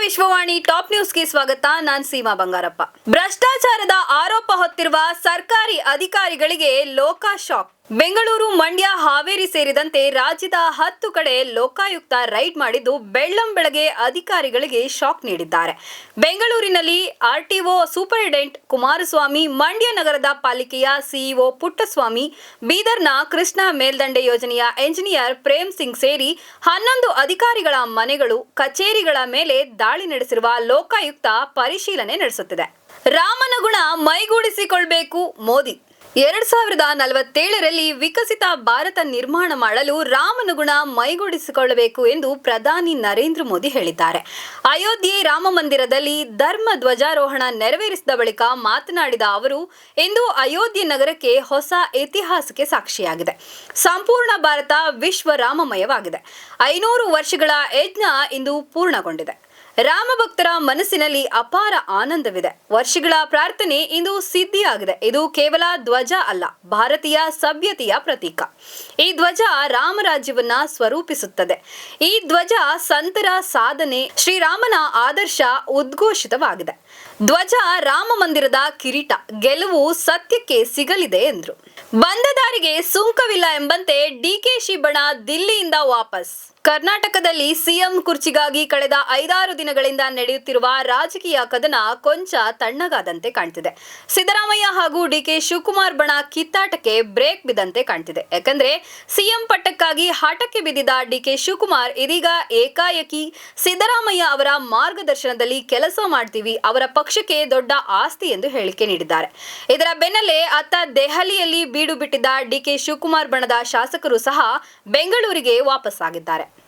Vishwavani top ನ್ಯೂಸ್ಗೆ ಸ್ವಾಗತ. ನಾನ್ ಸೀಮಾ ಬಂಗಾರಪ್ಪ. ಭ್ರಷ್ಟಾಚಾರದ ಆರೋಪ ಹೊತ್ತಿರುವ ಸರ್ಕಾರಿ ಅಧಿಕಾರಿಗಳಿಗೆ ಲೋಕ ಶಾಕ್. ಬೆಂಗಳೂರು, ಮಂಡ್ಯ, ಹಾವೇರಿ ಸೇರಿದಂತೆ ರಾಜ್ಯದ ಹತ್ತು ಕಡೆ ಲೋಕಾಯುಕ್ತ ರೈಡ್ ಮಾಡಿದ್ದು ಬೆಳ್ಳಂ ಬೆಳಗ್ಗೆ ಅಧಿಕಾರಿಗಳಿಗೆ ಶಾಕ್ ನೀಡಿದ್ದಾರೆ. ಬೆಂಗಳೂರಿನಲ್ಲಿ ಆರ್ಟಿಒ ಸೂಪರಿಂಟೆಂಟ್ ಕುಮಾರಸ್ವಾಮಿ, ಮಂಡ್ಯ ನಗರದ ಪಾಲಿಕೆಯ ಸಿಇಒ ಪುಟ್ಟಸ್ವಾಮಿ, ಬೀದರ್ನ ಕೃಷ್ಣ ಮೇಲ್ದಂಡೆ ಯೋಜನೆಯ ಎಂಜಿನಿಯರ್ ಪ್ರೇಮ್ ಸಿಂಗ್ ಸೇರಿ ಹನ್ನೊಂದು ಅಧಿಕಾರಿಗಳ ಮನೆಗಳು, ಕಚೇರಿಗಳ ಮೇಲೆ ದಾಳಿ ನಡೆಸಿರುವ ಲೋಕಾಯುಕ್ತ ಪರಿಶೀಲನೆ ನಡೆಸುತ್ತಿದೆ. ರಾಮನ ಗುಣ ಮೈಗೂಡಿಸಿಕೊಳ್ಬೇಕು ಮೋದಿ. ಎರಡ್ ಸಾವಿರದ ನಲವತ್ತೇಳರಲ್ಲಿ ವಿಕಸಿತ ಭಾರತ ನಿರ್ಮಾಣ ಮಾಡಲು ರಾಮನುಗುಣ ಮೈಗೂಡಿಸಿಕೊಳ್ಳಬೇಕು ಎಂದು ಪ್ರಧಾನಿ ನರೇಂದ್ರ ಮೋದಿ ಹೇಳಿದ್ದಾರೆ. ಅಯೋಧ್ಯೆ ರಾಮ ಮಂದಿರದಲ್ಲಿ ಧರ್ಮ ಧ್ವಜಾರೋಹಣ ನೆರವೇರಿಸಿದ ಬಳಿಕ ಮಾತನಾಡಿದ ಅವರು, ಇಂದು ಅಯೋಧ್ಯೆ ನಗರಕ್ಕೆ ಹೊಸ ಇತಿಹಾಸಕ್ಕೆ ಸಾಕ್ಷಿಯಾಗಿದೆ. ಸಂಪೂರ್ಣ ಭಾರತ ವಿಶ್ವ ರಾಮಮಯವಾಗಿದೆ ಐನೂರು ವರ್ಷಗಳ ಯಜ್ಞ ಇಂದು ಪೂರ್ಣಗೊಂಡಿದೆ. ರಾಮ ಭಕ್ತರ ಮನಸ್ಸಿನಲ್ಲಿ ಅಪಾರ ಆನಂದವಿದೆ. ವರ್ಷಗಳ ಪ್ರಾರ್ಥನೆ ಇಂದು ಸಿದ್ಧಿಯಾಗಿದೆ. ಇದು ಕೇವಲ ಧ್ವಜ ಅಲ್ಲ, ಭಾರತೀಯ ಸಭ್ಯತೆಯ ಪ್ರತೀಕ. ಈ ಧ್ವಜ ರಾಮರಾಜ್ಯವನ್ನ ಸ್ವರೂಪಿಸುತ್ತದೆ. ಈ ಧ್ವಜ ಸಂತರ ಸಾಧನೆ ಶ್ರೀರಾಮನ ಆದರ್ಶ ಉದ್ಘೋಷಿತವಾಗಿದೆ. ಧ್ವಜ ರಾಮ ಮಂದಿರದ ಕಿರೀಟ, ಗೆಲುವು ಸತ್ಯಕ್ಕೆ ಸಿಗಲಿದೆ ಎಂದರು. ಬಂದ ದಾರಿಗೆ ಸುಂಕವಿಲ್ಲ ಎಂಬಂತೆ ಡಿಕೆಶಿ ಬಣ ದಿಲ್ಲಿಯಿಂದ ವಾಪಸ್. ಕರ್ನಾಟಕದಲ್ಲಿ ಸಿಎಂ ಕುರ್ಚಿಗಾಗಿ ಕಳೆದ ಐದಾರು ದಿನಗಳಿಂದ ನಡೆಯುತ್ತಿರುವ ರಾಜಕೀಯ ಕದನ ಕೊಂಚ ತಣ್ಣಗಾದಂತೆ ಕಾಣ್ತಿದೆ. ಸಿದ್ದರಾಮಯ್ಯ ಹಾಗೂ ಡಿಕೆ ಶಿವಕುಮಾರ್ ಬಣ ಕಿತ್ತಾಟಕ್ಕೆ ಬ್ರೇಕ್ ಬಿದ್ದಂತೆ ಕಾಣ್ತಿದೆ. ಯಾಕಂದ್ರೆ ಸಿಎಂ ಪಟ್ಟಕ್ಕಾಗಿ ಹಠಕ್ಕೆ ಬಿದ್ದಿದ್ದ ಡಿಕೆ ಶಿವಕುಮಾರ್ ಇದೀಗ ಏಕಾಏಕಿ ಸಿದ್ದರಾಮಯ್ಯ ಅವರ ಮಾರ್ಗದರ್ಶನದಲ್ಲಿ ಕೆಲಸ ಮಾಡ್ತೀವಿ, ಅವರ ಪಕ್ಷಕ್ಕೆ ದೊಡ್ಡ ಆಸ್ತಿ ಎಂದು ಹೇಳಿಕೆ ನೀಡಿದ್ದಾರೆ. ಇದರ ಬೆನ್ನಲ್ಲೇ ಅತ್ತ ದೆಹಲಿಯಲ್ಲಿ ಬೀಡು ಬಿಟ್ಟಿದ್ದ ಡಿಕೆ ಶಿವಕುಮಾರ್ ಬಣದ ಶಾಸಕರು ಸಹ ಬೆಂಗಳೂರಿಗೆ ವಾಪಸ್ಸಾಗಿದ್ದಾರೆ.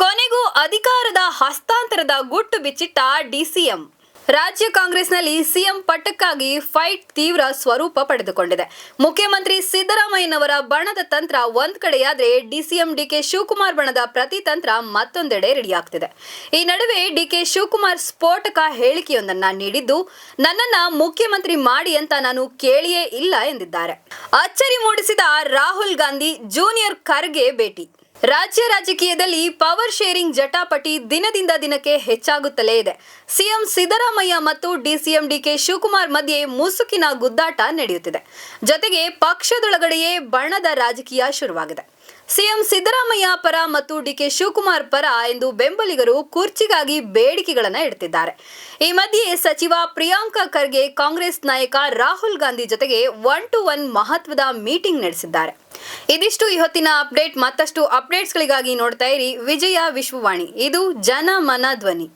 ಕೊನೆಗೂ ಅಧಿಕಾರದ ಹಸ್ತಾಂತರದ ಗುಟ್ಟು ಬಿಚ್ಚಿಟ್ಟ ಡಿಸಿಎಂ. ರಾಜ್ಯ ಕಾಂಗ್ರೆಸ್ನಲ್ಲಿ ಸಿಎಂ ಪಟ್ಟಕ್ಕಾಗಿ ಫೈಟ್ ತೀವ್ರ ಸ್ವರೂಪ ಪಡೆದುಕೊಂಡಿದೆ. ಮುಖ್ಯಮಂತ್ರಿ ಸಿದ್ದರಾಮಯ್ಯನವರ ಬಣದ ತಂತ್ರ ಒಂದ್ ಕಡೆಯಾದ್ರೆ ಡಿಸಿಎಂ ಡಿಕೆ ಶಿವಕುಮಾರ್ ಬಣದ ಪ್ರತಿ ತಂತ್ರ ಮತ್ತೊಂದೆಡೆ ರೆಡಿಯಾಗ್ತಿದೆ. ಈ ನಡುವೆ ಡಿಕೆ ಶಿವಕುಮಾರ್ ಸ್ಫೋಟಕ ಹೇಳಿಕೆಯೊಂದನ್ನ ನೀಡಿದ್ದು, ನನ್ನನ್ನ ಮುಖ್ಯಮಂತ್ರಿ ಮಾಡಿ ಅಂತ ನಾನು ಕೇಳಿಯೇ ಇಲ್ಲ ಎಂದಿದ್ದಾರೆ. ಅಚ್ಚರಿ ಮೂಡಿಸಿದ ರಾಹುಲ್ ಗಾಂಧಿ ಜೂನಿಯರ್ ಖರ್ಗೆ ಭೇಟಿ. ರಾಜ್ಯ ರಾಜಕೀಯದಲ್ಲಿ ಪವರ್ ಶೇರಿಂಗ್ ಜಟಾಪಟಿ ದಿನದಿಂದ ದಿನಕ್ಕೆ ಹೆಚ್ಚಾಗುತ್ತಲೇ ಇದೆ. ಸಿಎಂ ಸಿದ್ದರಾಮಯ್ಯ ಮತ್ತು ಡಿಸಿಎಂ ಡಿಕೆ ಶಿವಕುಮಾರ್ ಮಧ್ಯೆ ಮುಸುಕಿನ ಗುದ್ದಾಟ ನಡೆಯುತ್ತಿದೆ. ಜೊತೆಗೆ ಪಕ್ಷದೊಳಗಡೆಯೇ ಬಣ್ಣದ ರಾಜಕೀಯ ಶುರುವಾಗಿದೆ. ಸಿಎಂ ಸಿದ್ದರಾಮಯ್ಯ ಪರ ಮತ್ತು ಡಿಕೆ ಶಿವಕುಮಾರ್ ಪರ ಎಂದು ಬೆಂಬಲಿಗರು ಕುರ್ಚಿಗಾಗಿ ಬೇಡಿಕೆಗಳನ್ನು ಇಡ್ತಿದ್ದಾರೆ. ಈ ಮಧ್ಯೆ ಸಚಿವ ಪ್ರಿಯಾಂಕಾ ಖರ್ಗೆ, ಕಾಂಗ್ರೆಸ್ ನಾಯಕ ರಾಹುಲ್ ಗಾಂಧಿ ಜೊತೆಗೆ ಒನ್ ಟು ಒನ್ ಮಹತ್ವದ ಮೀಟಿಂಗ್ ನಡೆಸಿದ್ದಾರೆ. ಇದಿಷ್ಟು ಇವತ್ತಿನ ಅಪ್ಡೇಟ್. ಮತ್ತಷ್ಟು ಅಪ್ಡೇಟ್ಸ್ಗಳಿಗಾಗಿ ನೋಡ್ತಾ ಇರಿ ವಿಜಯ ವಿಶ್ವವಾಣಿ. ಇದು ಜನ ಮನ ಧ್ವನಿ.